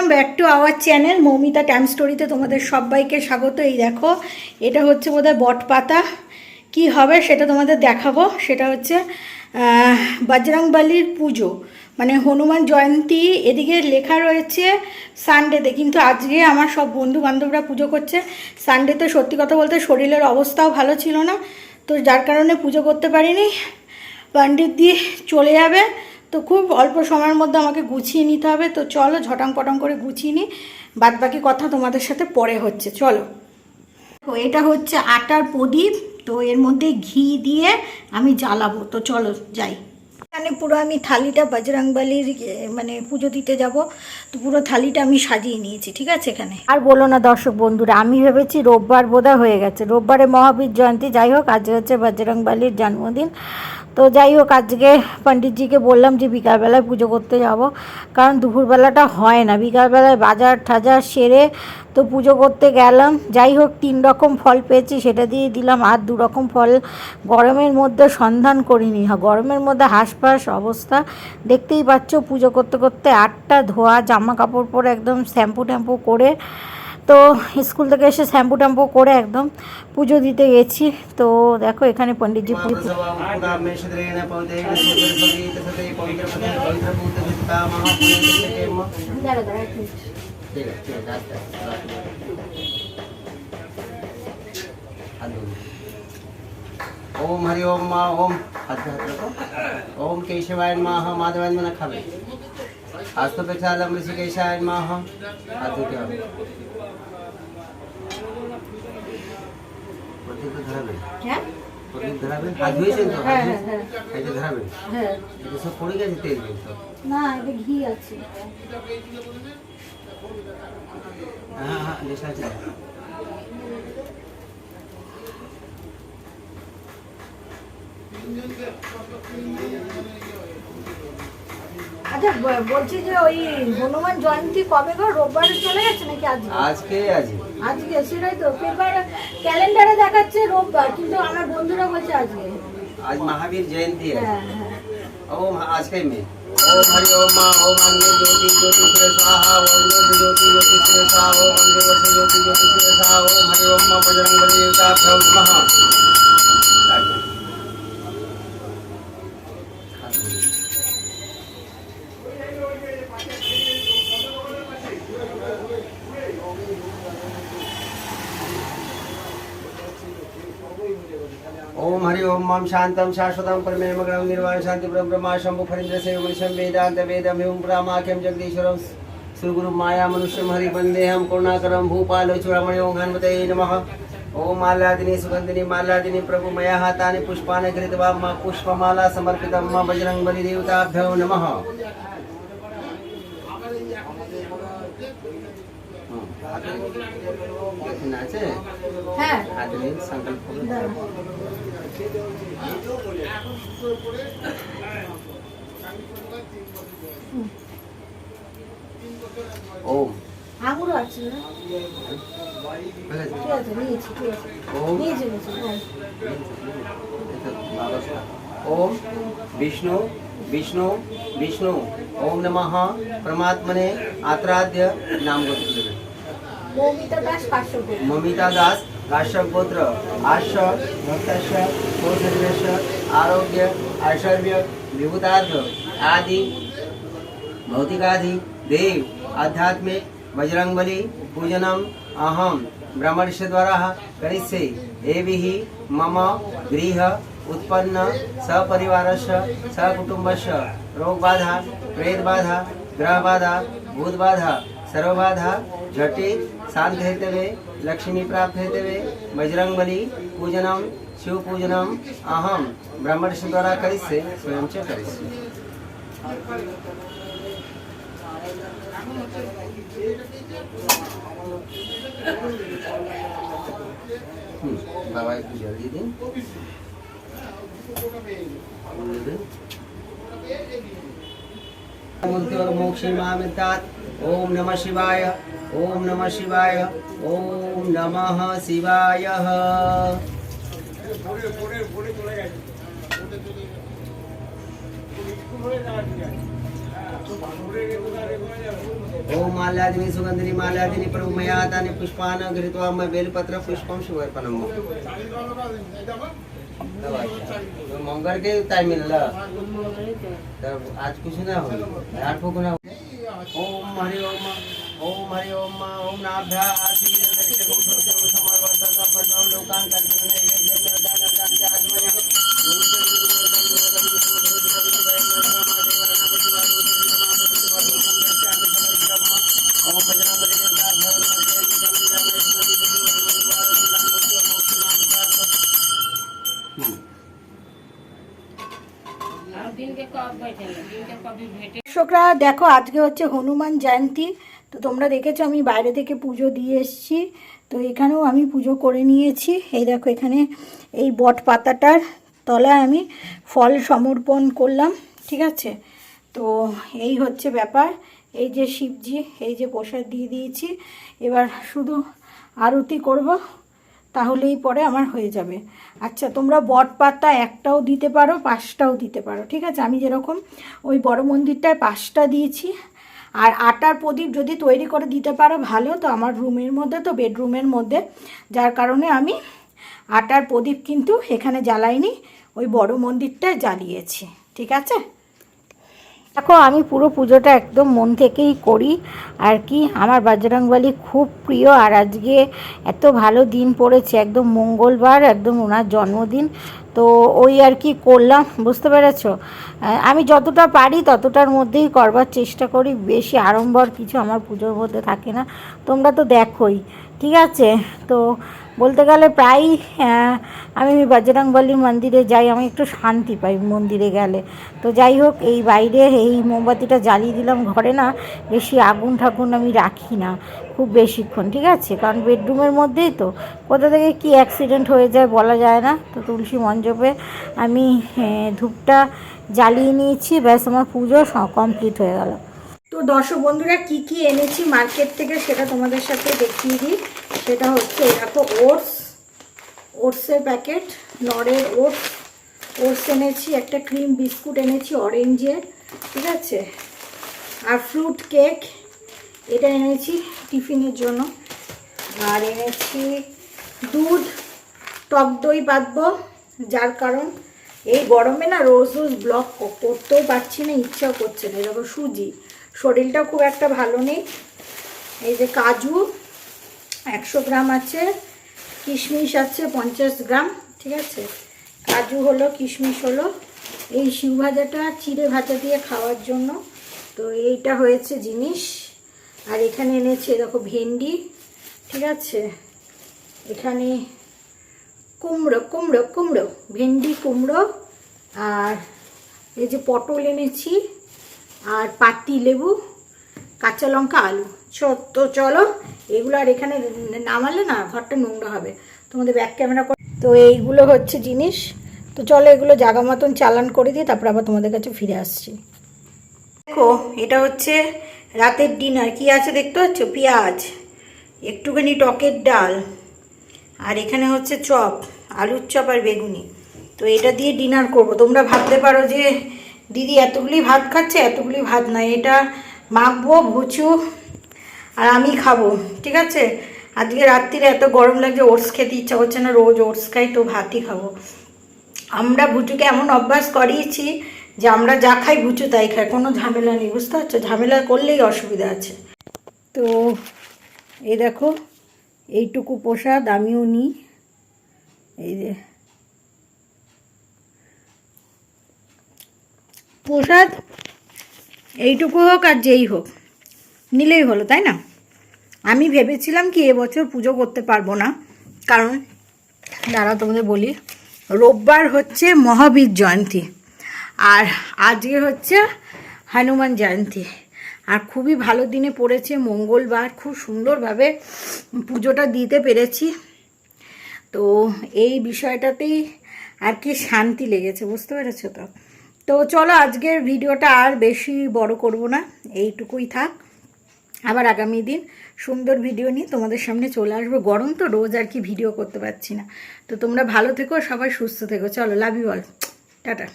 Welcome back to our channel Moumita time স্টোরিতে তোমাদের সবাইকে স্বাগত। এই দেখো, এটা হচ্ছে বোধহয় বটপাতা কি হবে সেটা তোমাদের দেখাবো। সেটা হচ্ছে বজরংবলির পুজো। মানে হনুমান জয়ন্তী, এদিকে লেখা রয়েছে সানডেতে কিন্তু আজকে আমার সব বন্ধু বান্ধবরা পুজো করছে। সানডেতে সত্যি কথা বলতে শরীরের অবস্থাও ভালো ছিল না। তো যার কারণে পুজো করতে পারিনি। পণ্ডিত দিয়ে চলে যাবে। তো খুব অল্প সময়ের মধ্যে আমাকে গুছিয়ে নিতে হবে। তো চলো ঝটাং পটাং করে গুছিয়ে নিই। বাদ বাকি কথা তোমাদের সাথে পরে হচ্ছে। চলো। তো এটা হচ্ছে আটার প্রদীপ। তো এর মধ্যে ঘি দিয়ে আমি জ্বালাবো। তো চলো যাই। এখানে পুরো আমি থালিটা বজরংবলির মানে পুজো দিতে যাব। তো পুরো থালিটা আমি সাজিয়ে নিয়েছি, ঠিক আছে এখানে? আর বলো না দর্শক বন্ধুরা, আমি ভেবেছি রোববার বোধহয় হয়ে গেছে। রোববারে মহাবীর জয়ন্তী। যাই হোক, আজ হচ্ছে বজরংবলির জন্মদিন। তো যাই হোক আজকে পণ্ডিতজিকে বললাম যে বিকালবেলায় পুজো করতে যাব। কারণ দুপুরবেলাটা হয় না। বিকালবেলায় বাজার ঠাজার সেরে তো পুজো করতে গেলাম। যাই হোক তিন রকম ফল পেয়েছি সেটা দিয়ে দিলাম। আর দু রকম ফল গরমের মধ্যে সন্ধান করিনি। হ্যাঁ, গরমের মধ্যে হাঁসফাঁস অবস্থা। দেখতেই পাচ্ছ পুজো করতে করতে আটটা ধোয়া জামা কাপড় পরে একদম শ্যাম্পু ট্যাম্পু করে তো স্কুল থেকে এসে শ্যাম্পু ট্যাম্পু করে একদম পুজো দিতে গেছি। তো দেখো এখানে পণ্ডিতজি ওম হরি ওম মা ওম। ওম কেশবায় মা মাধবায় মানে খাবে। আস্তপেক্ষা তো পেছালাম ঋষি কেশায় মা হাত হবে। ধরাবেন। হ্যাঁ? ধরাবেন হাত ধুয়েছেন তো? হ্যাঁ হ্যাঁ হ্যাঁ। এই ধরাবেন? হ্যাঁ। এটা সব পড়ে গেছে তেল না এটা ঘি আছে। হ্যাঁ হ্যাঁ লেখা আছে। আচ্ছা বলছি যে ওই হনুমান জয়ন্তী কবে গো? রোববারে চলে গেছে নাকি আজকে? আজকে আজই আজকে সেটাই তো পেপার ক্যালেন্ডারে দেখাচ্ছে রোববার কিন্তু আমার বন্ধুরা বলছে আজকে आज महावीर जयंती है হ্যাঁ হ্যাঁ ओम आज के में ओम हरि ओम मा ओम अंगे ज्योति ज्योति श्री स्वाहा ओम ज्योति ज्योति ज्योति श्री स्वाहा ओम अंगे वर्ष ज्योति ज्योति श्री स्वाहा ओम हरि ओम मा बजरंग बली देवता भ्रम नमः ओम हरि ओम मम शांतम शाश्वतम परमेमग्रम निर्वाण शांति ब्रह्म ब्रह्मा शंभु फरींद्र से मनुष्यम वेदांत वेदम एवं प्रामाख्यम जगदीश्वरम श्री गुरु माया मनुष्यम हरि वंदेहम करुणाकरम भूपाल चूड़ामणि ओम हनुमते नमः ओम मालादिनी सुगंधिनी मालादिनी प्रभु मया हातानि पुष्पानि कृत्वा मा पुष्पमाला समर्पितं मा बजरंग बलि देवताभ्यो नमः আছে হ্যাঁ হাতে নিন সংকল্প করুন। দাঁড়া। ওম আঙুরও আছে না? ঠিক আছে ঠিক আছে নিয়েছি ঠিক আছে ওম নিয়েছি নিয়েছি হ্যাঁ ओम विष्णु विष्णु विष्णु ओम नमः परमात्मने आत्राध्य नाम गोत्र মৌমিতা দাস কাশ্যপ ममिता दास राष्ट्रगोत्र आश भक्ताश सौशरीरश आरोग्य, ऐश्वर्य, विभुतार्थ आदि, भौतिकादि, देव, आध्यात्मिक बजरंग बलि पूजनम, अहम ब्राह्मण द्वारा करिष्ये। एवि मम गृह उत्पन्न सपरिवार सकुटुंबश रोग बाधा प्रेत बाधा ग्रह बाधा भूत बाधा सर्व बाधा झटित शांत हेतवे लक्ष्मी प्राप्त हेतवे बजरंग बली पूजनम, शिव पूजनम, अहम ब्रह्मर्षि द्वारा करिष्य, स्वयं से हम्म, बाबा की जल्दी दिन मुक्ति और ओम नमः शिवाय ओम नमः शिवाय ओम नमः शिवाय। ओम माल्यादिनी सुगंधिनी माल्यादिनी प्रभु मयादानि पुष्पान घृत्वा मैं बेलपत्र पुष्पम शिवर्पणम तो मंगल के टाइम मिलल। तब आज कुछ ना हो आठ को ना ओम हरि ओम ओम हरि ओम ओम नाभ्या आदि समर्पण का परम लोकान करते हैं गए जब दान दान के দর্শকরা, দেখো আজকে হচ্ছে হনুমান জয়ন্তী। তো তোমরা দেখেছ আমি বাইরে থেকে পুজো দিয়ে এসেছি। তো এখানেও আমি পুজো করে নিয়েছি। এই দেখো এখানে এই বট পাতাটার তলায় আমি ফল সমর্পণ করলাম, ঠিক আছে? তো এই হচ্ছে ব্যাপার। এই যে শিবজি, এই যে প্রসাদ দিয়ে দিয়েছি। এবার শুধু আরতি করব। তাহলেই পরে আমার হয়ে যাবে। আচ্ছা তোমরা বট পাতা একটাও দিতে পারো, পাঁচটাও দিতে পারো, ঠিক আছে? আমি যেরকম ওই বড় মন্দিরটায় পাঁচটা দিয়েছি, আর আটার প্রদীপ যদি তৈরি করে দিতে পারো ভালো, তো আমার রুমের মধ্যে, তো বেডরুমের মধ্যে। যার কারণে আমি আটার প্রদীপ কিন্তু এখানে জ্বালাইনি, ওই বড় মন্দিরটায় জ্বালিয়েছি, ঠিক আছে? দেখো, আমি পুরো পুজোটা একদম মন থেকেই করি। আর কি, আমার বজরংবলী খুব প্রিয়। আর আজকে এত ভালো দিন পড়েছে, একদম মঙ্গলবার, একদম ওনার জন্মদিন। তো ওই আর কি করলাম, বুঝতে পেরেছ? আমি যতটা পারি ততটার মধ্যেই করবার চেষ্টা করি। বেশি আড়ম্বর কিছু আমার পুজোর মধ্যে থাকে না। তোমরা তো দেখোই, ঠিক আছে? তো বলতে গেলে প্রায় আমি বজরংবলী মন্দিরে যাই, আমি একটু শান্তি পাই মন্দিরে গেলে। তো যাই হোক, এই বাইরে এই মোমবাতিটা জ্বালিয়ে দিলাম ঘরে না, বেশি আগুন ঠাকুন আমি রাখি না, খুব বেশিক্ষণ, ঠিক আছে? কারণ বেডরুমের মধ্যেই তো, কোথা থেকে কি অ্যাক্সিডেন্ট হয়ে যায় বলা যায় না। তো তুলসী মঞ্জপে আমি ধূপটা জ্বালিয়ে নিয়েছি, ব্যাস আমার পুজো কমপ্লিট হয়ে গেল। দর্শক বন্ধুরা, কি কি এনেছি মার্কেট থেকে সেটা তোমাদের সাথে দেখিয়ে দিই। সেটা হচ্ছে দেখো ওটস ওটসের প্যাকেট নরের ওটস ওটস এনেছি, একটা ক্রিম বিস্কুট এনেছি অরেঞ্জের ঠিক আছে? আর ফ্রুট কেক এটা এনেছি টিফিনের জন্য। আর এনেছি দুধ, টক দই বাঁধবো, যার কারণ এই গরমে না রোজ রোজ ব্লক করতেও পারছি না, ইচ্ছাও করছে না। এরকম সুজি। শরীরটা খুব একটা ভালো নেই। এই যে কাজু, একশো গ্রাম আছে, কিশমিশ আছে পঞ্চাশ গ্রাম, ঠিক আছে? কাজু হলো, কিশমিশ হলো। এই শিউ ভাজাটা চিড়ে ভাজা দিয়ে খাওয়ার জন্য। তো এইটা হয়েছে জিনিস। আর এখানে এনেছে দেখো ভেন্ডি, ঠিক আছে? এখানে কুমড়ো কুমড়ো কুমড়ো, ভেন্ডি, কুমড়ো। আর এই যে পটল এনেছি আর পাতি লেবু, কাঁচা লঙ্কা, আলু। তো চলো, এগুলো আর এখানে নামালে না ঘরটা নোংরা হবে। তোমাদের ব্যাক ক্যামেরা তো এইগুলো হচ্ছে জিনিস। তো চলো এগুলো জাগা মতন চালান করে দিয়ে তারপর আবার তোমাদের কাছে ফিরে আসছি। দেখো, এটা হচ্ছে রাতের ডিনার কি আছে দেখতে পাচ্ছ? পেঁয়াজ, একটুখানি টকের ডাল, আর এখানে হচ্ছে চপ, আলুর চপ আর বেগুনি। তো এটা দিয়ে ডিনার করব। তোমরা ভাবতে পারো যে দিদি এতগুলি ভাত খাচ্ছে, এতগুলি ভাত নয় এটা মাখবো, ভুচু আর আমি খাব, ঠিক আছে? আজকে রাত্রিরে এত গরম লাগছে, ওটস খেতে ইচ্ছা করছে না, রোজ ওটস খাই, তো ভাতই খাব। আমরা ভুচুকে এমন অভ্যাস করিয়েছি যে আমরা যা খাই ভুচু তাই খাই, কোনো ঝামেলা নেই, বুঝতে পারছ? ঝামেলা করলেই অসুবিধা আছে। তো এই দেখো, এইটুকু প্রসাদ আমিও নিই, এই যে প্রসাদ, এইটুকু হোক আর যেই হোক, নিলেই হলো, তাই না? আমি ভেবেছিলাম কি এবছর পুজো করতে পারব না, কারণ দাঁড়া তোমাদের বলি, রোববার হচ্ছে মহাবীর জয়ন্তী, আর আজকে হচ্ছে হনুমান জয়ন্তী, আর খুবই ভালো দিনে পড়েছে, মঙ্গলবার, খুব সুন্দরভাবে পুজোটা দিতে পেরেছি, তো এই বিষয়টাতেই আর কি শান্তি লেগেছে, বুঝতে পেরেছ তো? তো চলো আজকের ভিডিওটা আর বেশি বড় করব না, এইটুকুই থাক। আবার আগামী দিন সুন্দর ভিডিও নিয়ে তোমাদের সামনে চলে আসব। গরম তো রোজ আর কি ভিডিও করতে পারছি না। তো তোমরা ভালো থেকো, সবাই সুস্থ থেকো। চলো লাভ ইউ অল টাটা।